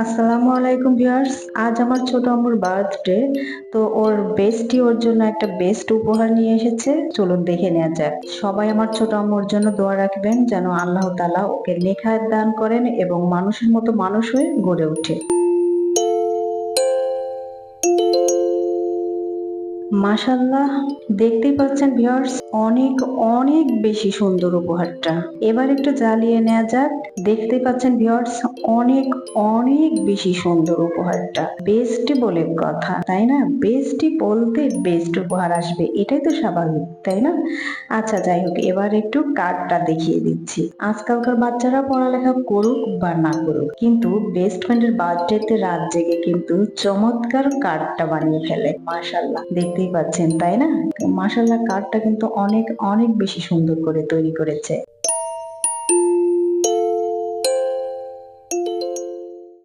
আসসালামু আলাইকুম ভিউয়ার্স, আজ আমার ছোট আম্মুর বার্থডে, তো ওর বেস্টই ওর জন্য একটা বেস্ট উপহার নিয়ে এসেছে। চলুন দেখে নেওয়া যাক। সবাই আমার ছোট আম্মুর জন্য দোয়া রাখবেন, যেন আল্লাহ তালা ওকে নেখায় দান করেন এবং মানুষের মতো মানুষ হয়ে গড়ে ওঠে। মাশাল্লাহ দেখতেই পাচ্ছেন ভিউয়ার্স অনেক অনেক বেশি সুন্দর উপহারটা। এবার একটু জ্বালিয়ে নেওয়া যাক। দেখতে পাচ্ছেন ভিউয়ার্স অনেক অনেক বেশি সুন্দর উপহারটা। বেস্ট বলে কথা, তাই না? বেস্টই বলতে বেস্ট উপহার আসবে, এটাই তো স্বাভাবিক, তাই না? আচ্ছা যাই হোক, এবার একটু কার্ডটা দেখিয়ে দিচ্ছি। আজকালকার বাচ্চারা পড়ালেখা করুক বা না করুক, কিন্তু বেস্ট ফ্রেন্ডের বার্থডেতে রাত জেগে কিন্তু চমৎকার কার্ডটা বানিয়ে ফেলে মাশাল্লাহ দেখতেই পাচ্ছেন তাই না? মাসাল্লাহ কার্ডটা কিন্তু অনেক অনেক বেশি সুন্দর করে তৈরি করেছে।